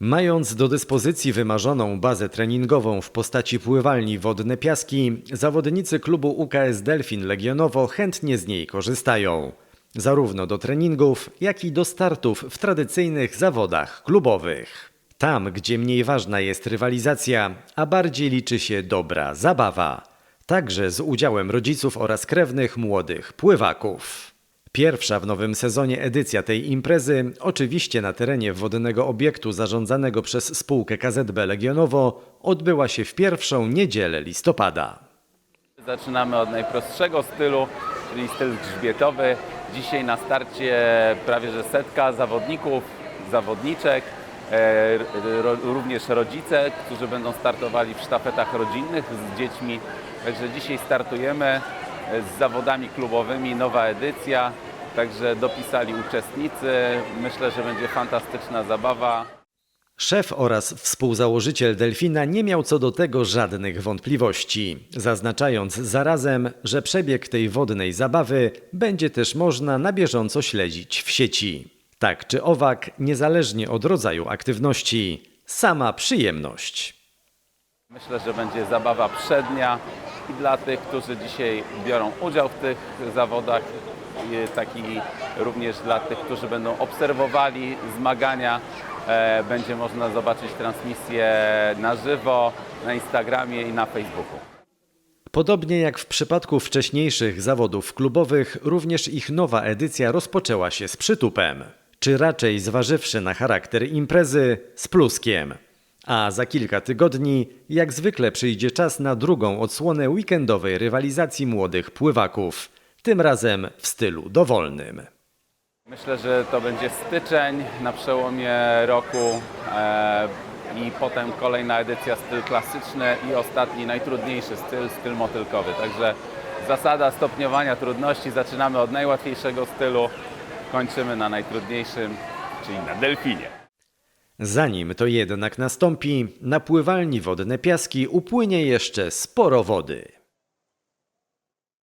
Mając do dyspozycji wymarzoną bazę treningową w postaci pływalni Wodne Piaski, zawodnicy klubu UKS Delfin Legionowo chętnie z niej korzystają. Zarówno do treningów, jak i do startów w tradycyjnych zawodach klubowych. Tam, gdzie mniej ważna jest rywalizacja, a bardziej liczy się dobra zabawa. Także z udziałem rodziców oraz krewnych młodych pływaków. Pierwsza w nowym sezonie edycja tej imprezy, oczywiście na terenie wodnego obiektu zarządzanego przez spółkę KZB Legionowo, odbyła się w pierwszą niedzielę listopada. Zaczynamy od najprostszego stylu, czyli styl grzbietowy. Dzisiaj na starcie prawie że setka zawodników, zawodniczek, e, również rodzice, którzy będą startowali w sztafetach rodzinnych z dziećmi. Także dzisiaj startujemy z zawodami klubowymi, nowa edycja. Także dopisali uczestnicy. Myślę, że będzie fantastyczna zabawa. Szef oraz współzałożyciel Delfina nie miał co do tego żadnych wątpliwości, zaznaczając zarazem, że przebieg tej wodnej zabawy będzie też można na bieżąco śledzić w sieci. Tak czy owak, niezależnie od rodzaju aktywności, sama przyjemność. Myślę, że będzie zabawa przednia i dla tych, którzy dzisiaj biorą udział w tych zawodach, i taki również dla tych, którzy będą obserwowali zmagania. E, Będzie można zobaczyć transmisję na żywo na Instagramie i na Facebooku. Podobnie jak w przypadku wcześniejszych zawodów klubowych, również ich nowa edycja rozpoczęła się z przytupem, czy raczej zważywszy na charakter imprezy, z pluskiem. A za kilka tygodni, jak zwykle, przyjdzie czas na drugą odsłonę weekendowej rywalizacji młodych pływaków, tym razem w stylu dowolnym. Myślę, że to będzie styczeń na przełomie roku e, i potem kolejna edycja styl klasyczny i ostatni najtrudniejszy styl, styl motylkowy. Także zasada stopniowania trudności. Zaczynamy od najłatwiejszego stylu, kończymy na najtrudniejszym, czyli na delfinie. Zanim to jednak nastąpi, na pływalni Wodne Piaski upłynie jeszcze sporo wody.